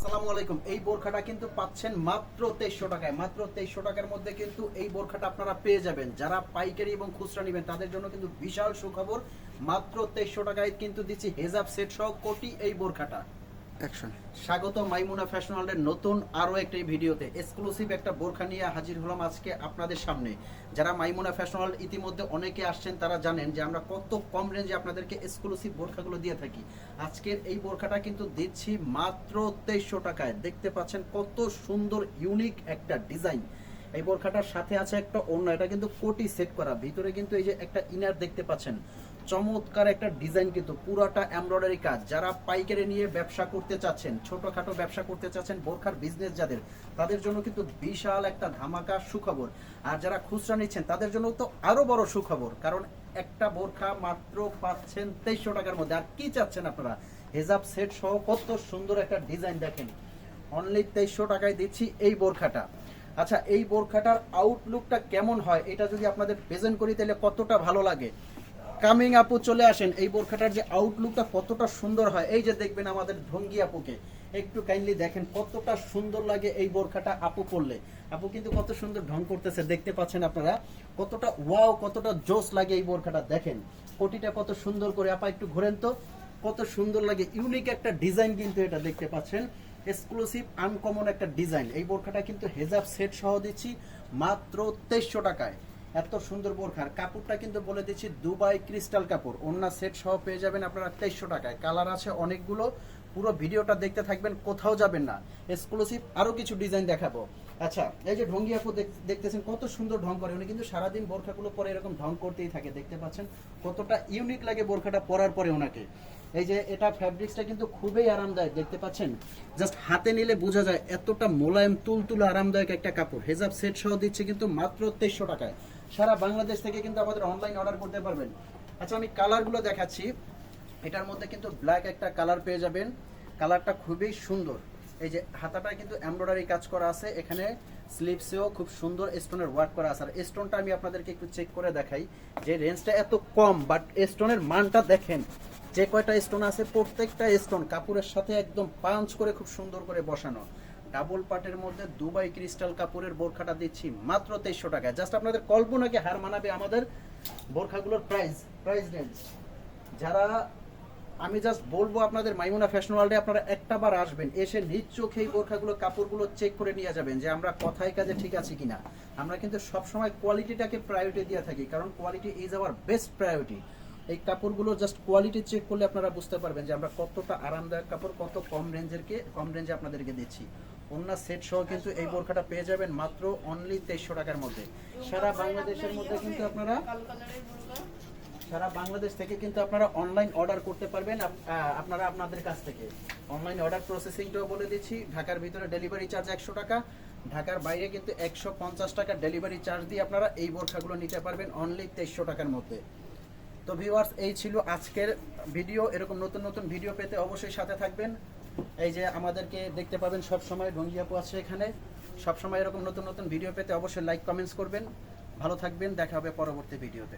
আসসালামু আলাইকুম। এই বোরখাটা কিন্তু পাচ্ছেন মাত্র তেইশশো টাকায়। মাত্র তেইশশো টাকার মধ্যে কিন্তু এই বোরখাটা আপনারা পেয়ে যাবেন। যারা পাইকারি এবং খুচরা নেবেন, তাদের জন্য কিন্তু বিশাল সুখবর। মাত্র তেইশশো টাকায় কিন্তু দিচ্ছি হেজাব সেট সহ কোটি এই বোরখাটা। অ্যাকশন স্বাগত মাইমুনা ফ্যাশন ওয়ার্ল্ডের নতুন আরও একটি ভিডিওতে। এক্সক্লুসিভ একটা বোরখা নিয়ে হাজির হলাম আজকে আপনাদের সামনে। যারা মাইমুনা ফ্যাশন ওয়ার্ল্ড ইতিমধ্যে অনেকে আসছেন, তারা জানেন যে আমরা কত কম রেঞ্জে আপনাদেরকে এক্সক্লুসিভ বোরখাগুলো দিয়ে থাকি। আজকের এই বোরখাটা কিন্তু দিচ্ছি মাত্র তেইশশো টাকায়। দেখতে পাচ্ছেন কত সুন্দর ইউনিক একটা ডিজাইন এই বোরখাটার সাথে আছে একটা অন্য এটা কিন্তু কোটি সেট করা। ভিতরে কিন্তু এই যে একটা ইনার দেখতে পাচ্ছেন। চমৎকার একটা ডিজাইন কিন্তু পুরাটা এমব্রয়ডারি কাজ। যারা পাইকারি নিয়ে ব্যবসা করতে চাচ্ছেন, ছোটখাটো ব্যবসা করতে চাচ্ছেন, বোরখার বিজনেস যাদের, তাদের জন্য কিন্তু বিশাল একটা ধামাকা সুখবর। আর যারা খুচরা নিচ্ছেন, তাদের জন্য তো আরও বড় সুখবর, কারণ একটা বোরখা মাত্র পাচ্ছেন তেইশশো টাকার মধ্যে। আর কি চাচ্ছেন আপনারা? হেজাব সেট সহ কত সুন্দর একটা ডিজাইন দেখেন। অনলি তেইশশো টাকায় দিচ্ছি এই বোরখাটা। আচ্ছা এই বোরখাটার আউটলুকটা কেমন হয়? এটা যদি আপনাদের প্রেজেন্ট করি, তাহলে কতটা ভালো লাগে? কামিং আপু চলে আসেন। এই বোরখাটার যে আউটলুকটা কতটা সুন্দর হয়, এই যে দেখবেন আমাদের ঢঙ্গি আপুকে। একটু কাইন্ডলি দেখেন কতটা সুন্দর লাগে এই বোরখাটা আপু পরলে। আপু কিন্তু কত সুন্দর ঢং করতেছে, দেখতে পাচ্ছেন আপনারা? কতটা ওয়াও কতটা জোস লাগে এই বোরখাটা দেখেন। কোটিটা কত সুন্দর করে আপা একটু ঘোরেন তো। কত সুন্দর লাগে ইউনিক একটা ডিজাইন কিন্তু এটা দেখতে পাচ্ছেন। এক্সক্লুসিভ আনকমন একটা ডিজাইন এই বোরখাটা কিন্তু হেজাব সেট সহ দিচ্ছি, মাত্র তেইশশো টাকায়। এত সুন্দর বোরখার। কাপড়টা কিন্তু বলে দিচ্ছি দুবাই ক্রিস্টাল কাপড়। অন্য সেট সহ পেয়ে যাবেন আপনারা তেইশশো টাকায়। কালার আছে অনেকগুলো। পুরো ভিডিওটা দেখতে থাকবেন, কোথাও যাবেন না। এক্সক্লুসিভ আরও কিছু ডিজাইন দেখাবো। আচ্ছা এই যে ঢঙ্গি আপু দেখতেছেন, কত সুন্দর ঢং করে। উনি কিন্তু সারাদিন বোরখাগুলো পরে এরকম ঢং করতেই থাকে, দেখতে পাচ্ছেন? কতটা ইউনিক লাগে বোরখাটা পরার পরে ওনাকে। এই যে এটা ফ্যাব্রিক্সটা কিন্তু খুবই আরামদায়ক, দেখতে পাচ্ছেন? জাস্ট হাতে নিলে বোঝা যায় এতটা মোলায়েম, তুলতুলে আরামদায়ক একটা কাপড়। হেজাব সেট সহ দিচ্ছে কিন্তু মাত্র তেইশশো টাকায়। সারা বাংলাদেশ থেকে কিন্তু আমাদের অনলাইন অর্ডার করতে পারবেন। আচ্ছা আমি কালারগুলো দেখাচ্ছি। এটার মধ্যে কিন্তু ব্ল্যাক একটা কালার পেয়ে যাবেন। কালারটা খুবই সুন্দর। এই যে হাতাটা কিন্তু এমব্রয়ডারি কাজ করা আছে। এখানে স্লিপসেও খুব সুন্দর স্টোনের ওয়ার্ক করা আছে। আর স্টোনটা আমি আপনাদেরকে একটু চেক করে দেখাই যে রেঞ্জটা এত কম বাট স্টোনের মানটা দেখেন। যে কয়টা স্টোন আছে, প্রত্যেকটা স্টোন কাপড়ের সাথে একদম পাঞ্চ করে খুব সুন্দর করে বসানো। ডাবল পার্টের মধ্যে দুবাই ক্রিস্টাল কাপড়ের বোরখাটা দিচ্ছি মাত্র তেইশশো টাকায়। জাস্ট আপনাদের কল্পনাকে হার মানাবে আমাদের বোরখাগুলোর প্রাইস প্রাইস রেঞ্জ যারা আমি জাস্ট বলব আপনাদের মাইমুনা ফ্যাশন ওয়ার্ল্ডে আপনারা একটা বার আসবেন, এসে নিজ চোখে এই বোরখাগুলো, কাপড়গুলো চেক করে নিয়ে যাবেন যে আমরা কথায় কাজে ঠিক আছি কিনা। আমরা কিন্তু সবসময় কোয়ালিটিটাকে প্রায়োরিটি দিয়ে থাকি, কারণ quality is our best priority এই কাপড়গুলো জাস্ট কোয়ালিটি চেক করলে আপনারা বুঝতে পারবেন যে আমরা কতটা আরামদায়ক কাপড়, কত কম রেঞ্জের কে কম রেঞ্জে আপনাদেরকে দিচ্ছি। অন্য সেট সহ কিন্তু এই বোরখাটা পেয়ে যাবেন মাত্র অনলি তেইশশো টাকার মধ্যে। সারা বাংলাদেশের মধ্যে কিন্তু আপনারা সারা বাংলাদেশ থেকে কিন্তু আপনারা অনলাইন অর্ডার করতে পারবেন। আপনারা আপনাদের কাছ থেকে। অনলাইন অর্ডার প্রসেসিংটাও বলে দিচ্ছি। ঢাকার ভিতরে ডেলিভারি চার্জ একশো টাকা। ঢাকার বাইরে কিন্তু একশো পঞ্চাশ টাকা ডেলিভারি চার্জ দিয়ে আপনারা এই বোরখাগুলো নিতে পারবেন অনলি তেইশশো টাকার মধ্যে। তো ভিউয়ার্স এই ছিল আজকের ভিডিও এরকম নতুন নতুন ভিডিও পেতে অবশ্যই সাথে থাকবেন। এই যে আমাদেরকে দেখতে পাবেন সব সময় ডঙ্গি আপু আছে এখানে। সব সময় এরকম নতুন নতুন ভিডিও পেতে অবশ্যই লাইক কমেন্টস করবেন। ভালো থাকবেন। দেখা হবে পরবর্তী ভিডিওতে